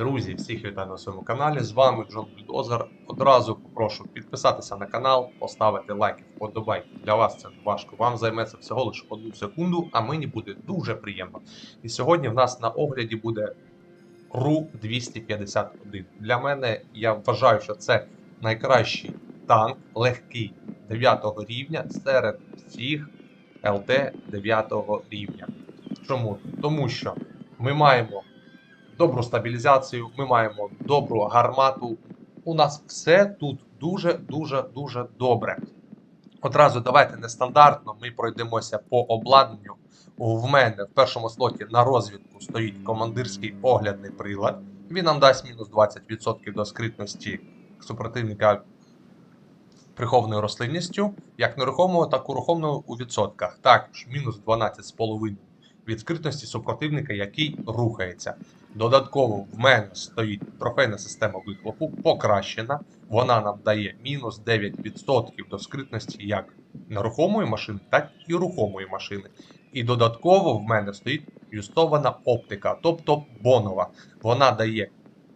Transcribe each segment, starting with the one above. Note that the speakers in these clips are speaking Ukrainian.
Друзі, всіх вітаю на своєму каналі. З вами Джон Бульдозер. Одразу попрошу підписатися на канал, поставити лайки, вподобайки. Для вас це не важко. Вам займеться всього лише одну секунду, а мені буде дуже приємно. І сьогодні в нас на огляді буде РУ 251. Для мене я вважаю, що це найкращий танк, легкий 9 рівня серед всіх ЛТ 9 рівня. Чому? Тому що ми маємо добру стабілізацію, ми маємо добру гармату. У нас все тут дуже-дуже дуже добре. Одразу давайте нестандартно. Ми пройдемося по обладнанню. В мене в першому слоті на розвідку стоїть командирський оглядний прилад. Він нам дасть мінус 20% до скритності супротивника прихованою рослинністю, як нерухомого, так і рухомого у відсотках. Також мінус 12,5% від скритності супротивника, який рухається. Додатково в мене стоїть трофейна система вихлопу, покращена. Вона нам дає мінус 9% до скритності як нерухомої машини, так і рухомої машини. І додатково в мене стоїть юстована оптика, тобто бонова. Вона дає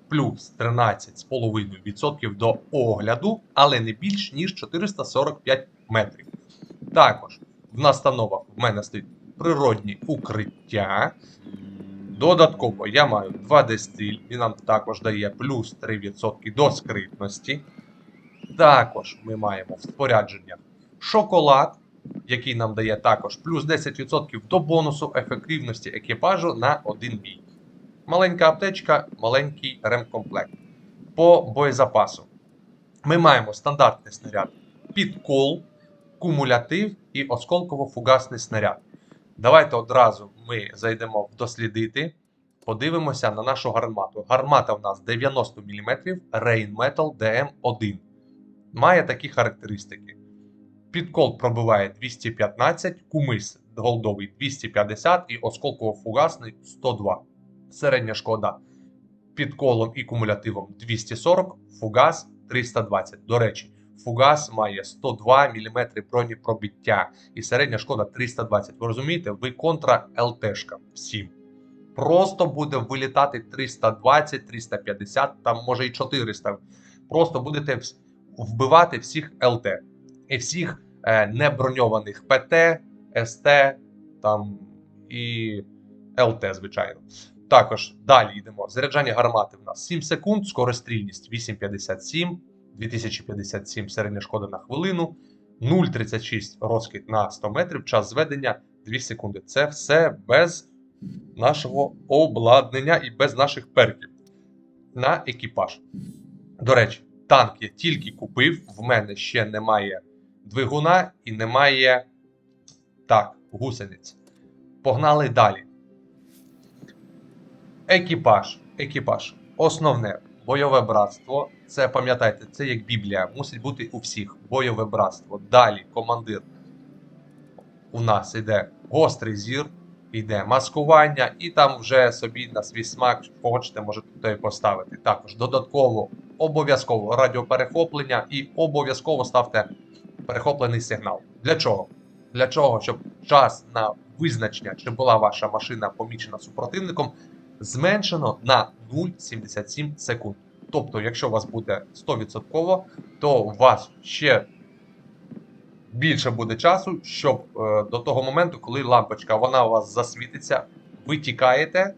плюс 13,5% до огляду, але не більш ніж 445 метрів. Також в настановах в мене стоїть природні укриття. Додатково я маю 2D стиль, він нам також дає плюс 3% до скритності. Також ми маємо в спорядженнях шоколад, який нам дає також плюс 10% до бонусу ефективності екіпажу на один бій. Маленька аптечка, маленький ремкомплект. По боєзапасу. Ми маємо стандартний снаряд підкол, кумулятив і осколково-фугасний снаряд. Давайте одразу ми зайдемо в дослідити, подивимося на нашу гармату. Гармата в нас 90 мм Rain Metal DM1. Має такі характеристики. Підкол пробиває 215, кумис голдовий 250 і осколково-фугасний 102. Середня шкода під колом і кумулятивом 240, фугас 320. До речі, фугас має 102 мм бронепробиття і середня шкода 320. Ви розумієте, ви контра ЛТшка всім. Просто буде вилітати 320, 350, там може і 400. Просто будете вбивати всіх ЛТ і всіх е, неброньованих ПТ, СТ там і ЛТ, звичайно. Також далі йдемо. Заряджання гармати в нас 7 секунд, скорострільність 8,57, 2057 середня шкода на хвилину, 0,36 розкид на 100 метрів, час зведення 2 секунди. Це все без нашого обладнання і без наших перків на екіпаж. До речі, танк я тільки купив, в мене ще немає двигуна і немає так, гусениць. Погнали далі. Екіпаж. Екіпаж. Основне бойове братство. Це пам'ятайте, це як Біблія. Мусить бути у всіх бойове братство. Далі командир. У нас іде гострий зір, йде маскування, і там вже собі на свій смак хочете, можете той поставити. Також додатково обов'язково радіоперехоплення і обов'язково ставте перехоплений сигнал. Для чого? Для чого, щоб час на визначення, чи була ваша машина помічена супротивником, зменшено на 0,77 секунд. Тобто, якщо у вас буде 100%, то у вас ще більше буде часу, щоб е, до того моменту, коли лампочка вона у вас засвітиться, ви тікаєте,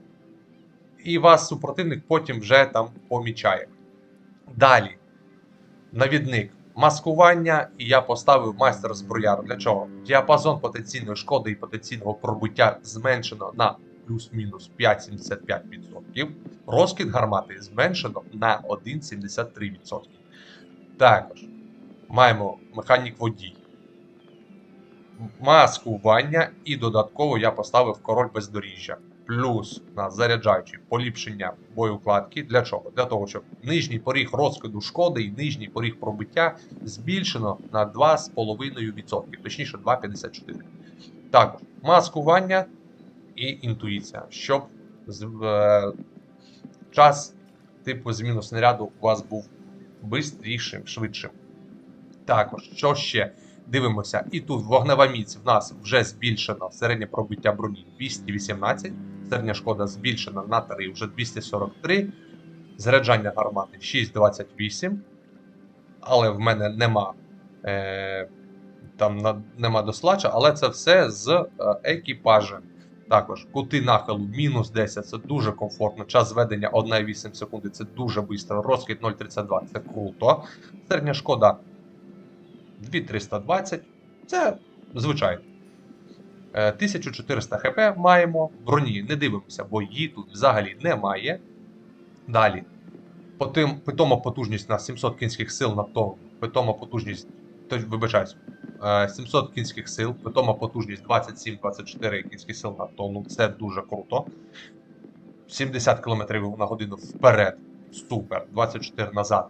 і вас супротивник потім вже там помічає. Далі, навідник. Маскування, і я поставив майстер зброяр. Для чого? Діапазон потенційної шкоди і потенційного пробиття зменшено на плюс-мінус 5,75%. Розкид гармати зменшено на 1,73%. Також маємо механік водій. Маскування і додатково я поставив король бездоріжжя. Плюс на заряджаючий поліпшення боєукладки. Для чого? Для того, щоб нижній поріг розкиду шкоди і нижній поріг пробиття збільшено на 2,5%, точніше 2,54%. Також маскування і інтуїція, щоб е, час типу зміну снаряду у вас був бистрішим, швидшим. Також, що ще? Дивимося, і тут вогнева міць в нас вже збільшено середнє пробиття броні 218, середня шкода збільшена на 3, вже 243. Заряджання гармати 6,28. Але в мене нема, е, там на, нема дослача, але це все з е, екіпажем. Також кути нахилу мінус 10, це дуже комфортно. Час зведення 1,8 секунди, це дуже швидко. Розкид 0,32, це круто. Середня шкода 2320, це звичайно. Е, 1400 хп маємо. Броні не дивимося, бо її тут взагалі немає. Далі. Питома потужність на 700 кінських сил на тонну. Питома потужність, то, вибачаюсь, е, 700 кінських сил, питома потужність 27-24 кінських сил на тонну. Це дуже круто. 70 км на годину вперед. Супер. 24 назад.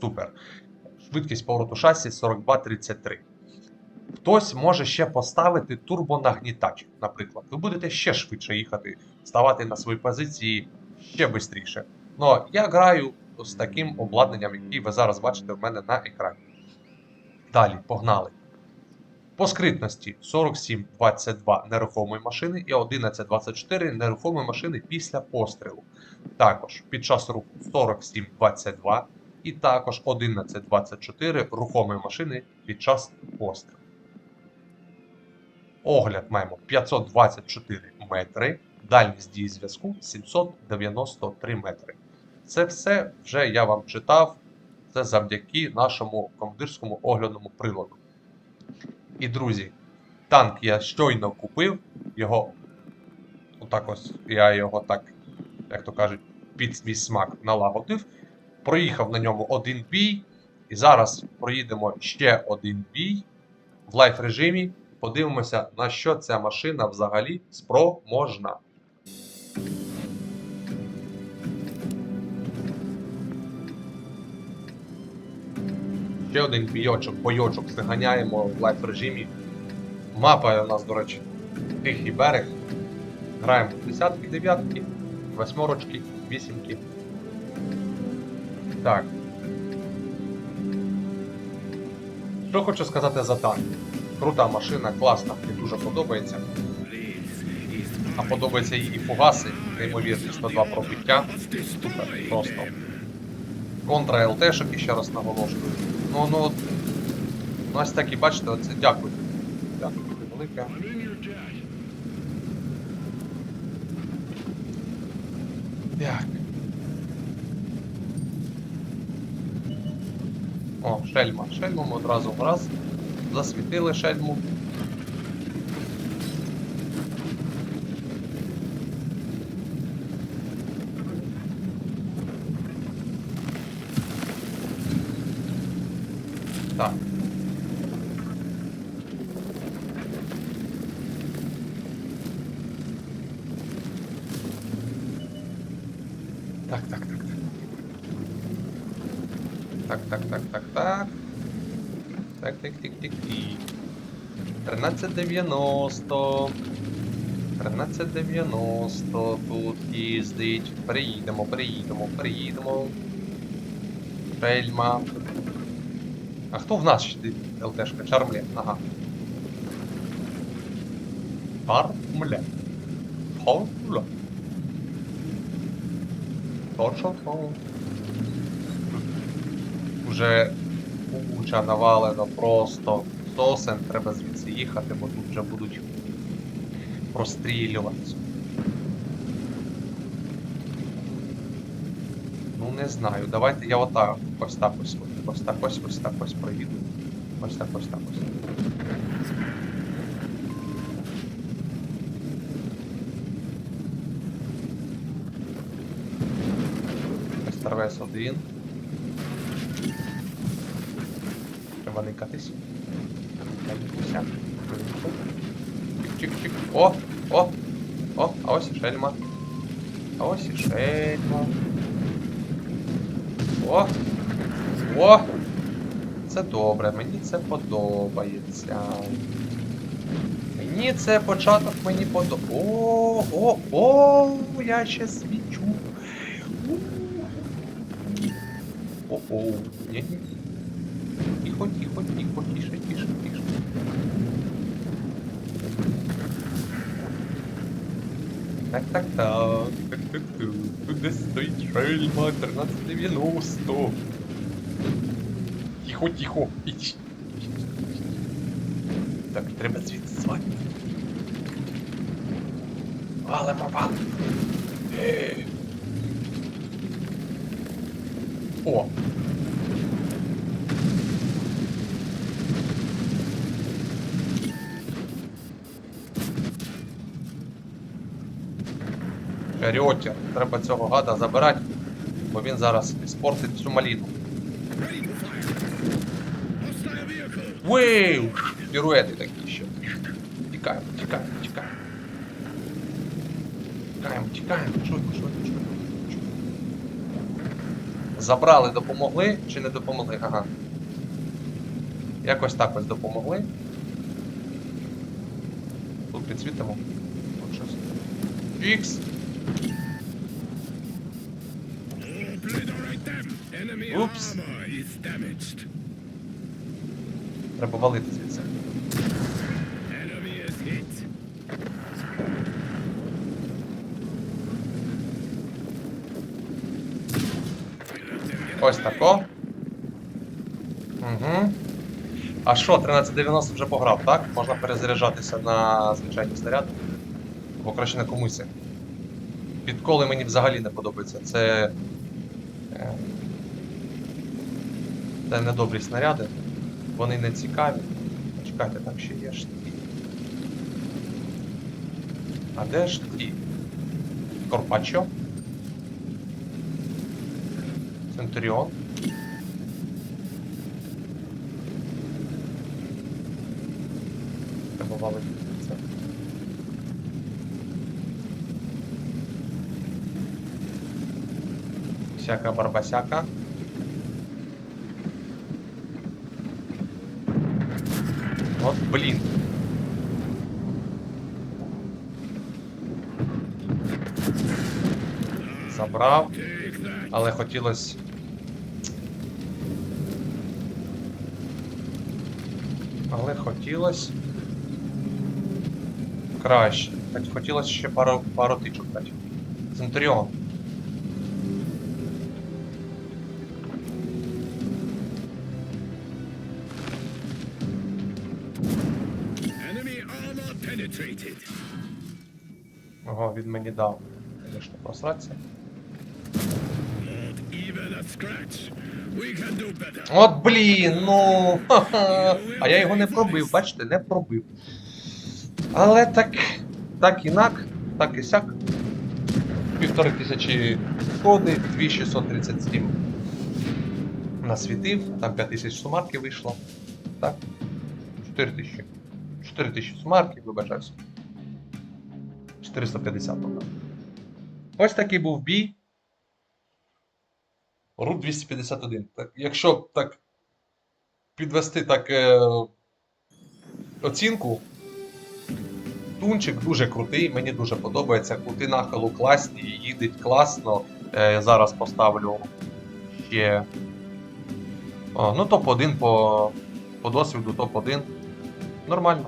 Супер. Швидкість повороту шасі 42-33. Хтось може ще поставити турбонагнітач, наприклад. Ви будете ще швидше їхати, ставати на свої позиції ще швидше. Ну, я граю з таким обладнанням, який ви зараз бачите в мене на екрані. Далі, погнали. По скритності 47-22 нерухомої машини і 11-24 нерухомої машини після пострілу. Також під час руху 47-22 і також 11-24 рухомої машини під час пострілу. Огляд маємо 524 метри, дальність дії зв'язку 793 метри. Це все вже я вам читав. Це завдяки нашому командирському оглядному приладу. І, друзі, танк я щойно купив. Його. Отак ось я його так, як то кажуть, під свій смак налагодив. Проїхав на ньому один бій. І зараз проїдемо ще один бій в лайф режимі. Подивимося, на що ця машина взагалі спроможна. Ще один бійочок, бойочок заганяємо в лайф режимі. Мапа у нас, до речі, тихий берег. Граємо в десятки, дев'ятки, восьмерочки, вісімки. Так. Що хочу сказати за танк. Крута машина, класна, мені дуже подобається. А подобаються її фугаси, неймовірні 102 пробиття. Супер, просто. Контра ЛТшок, і ще раз наголошую. Ну, ну, от, ну ось так і бачите, оце дякую. Дякую велике. Так. О, шельма. Шельму ми одразу раз. Засвітили шельму. Так. Так, так, так, так. Так, так, так, так, так. Так, так, тик, тик, тик. 1390. 1390 тут їздить. Приїдемо, приїдемо, приїдемо. Шельма. А хто в нас ще ЛТшка? Чармле. Ага. Чармле. Чармле. Чо-чо-чо. Уже куча навалено просто сосен, треба звідси їхати, бо тут вже будуть прострілюватися. Ну не знаю, давайте я отак ось так ось ось так ось ось так ось проїду. Ось так ось так ось. Старвес один. Треба никатись. Чик-чик-чик. О! О! О! А ось і шельма. А ось і шельма. О! О! Це добре, мені це подобається. Мені це початок мені подобається. О, о, о, я ще свічу. О, о, ні. Тихо, тихо, тихо, тише, тише, тише. Так, так, так, так, Ту-ту-ту. Тут десь стоїть шельма 1390. Тихо, тихо. Ідь. Так, треба звідси звати. Валимо, валимо. Е. О! Рьотір. Треба цього гада забирати, бо він зараз іспортить всю маліну. Виу! Піруети такі ще. Тікаємо, тікаємо, тікаємо. Тікаємо, тікаємо. Швидко, швидко, швидко. Забрали, допомогли чи не допомогли? Ага. Якось так ось допомогли. Тут підсвітимо. От щось. Фікс. Damaged. Треба валити звідси. Ось тако. Угу. А що, 1390 вже пограв, так? Можна перезаряджатися на звичайні снаряди. Бо краще на комусь. Підколи мені взагалі не подобаються. Це. е, Це недобрі снаряди. Вони не цікаві. Чекайте, там ще є ж ті. А де ж ті? Корпачо? Центуріон. Треба це. Всяка барбасяка. От блін. Забрав. Але хотілося. Але хотілося. Краще. Хотілося ще пару, пару тичок дати. Центуріон. Ого, він мені дав. Звісно, просратися. От блін, ну. ха-ха. А я його не пробив, бачите, не пробив. Але так. Так інак, так і сяк. Півтори тисячі шкоди, 2637 насвітив, там 5000 сумарки вийшло. Так? 4000. 4000 сумарки, вибачаюся. 450 пока. Ось такий був бій. Рут 251. Так, якщо так підвести так е, оцінку, Тунчик дуже крутий, мені дуже подобається. Кути нахилу класні, їдеть класно. Е, зараз поставлю ще. О, ну, топ-1 по, по досвіду, топ-1. Нормально.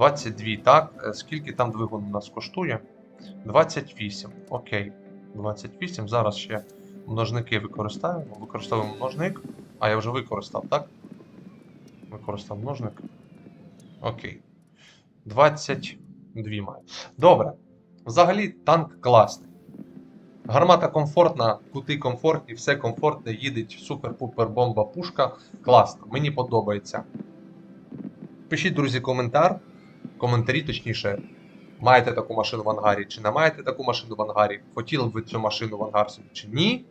22, так. Е, Скільки там двигун у нас коштує? 28. Окей. 28. Зараз ще множники використаємо. Використовуємо множник. А, я вже використав, так? Використав множник. Окей. 22 має. Добре. Взагалі танк класний. Гармата комфортна, кути комфортні, все комфортне, їдеть супер-пупер бомба пушка. Класно, мені подобається. Пишіть, друзі, коментар. Коментарі, точніше, маєте таку машину в ангарі, чи не маєте таку машину в ангарі, хотіли б ви цю машину в ангар чи ні.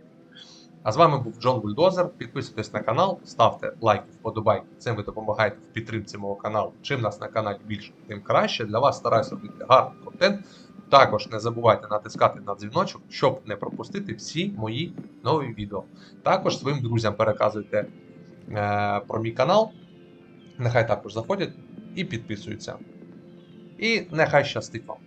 А з вами був Джон Бульдозер. Підписуйтесь на канал, ставте лайки, вподобайки. Цим ви допомагаєте в підтримці мого каналу. Чим нас на каналі більше, тим краще. Для вас стараюся робити гарний контент. Також не забувайте натискати на дзвіночок, щоб не пропустити всі мої нові відео. Також своїм друзям переказуйте е, про мій канал. Нехай також заходять і підписуються. І нехай щастить вам.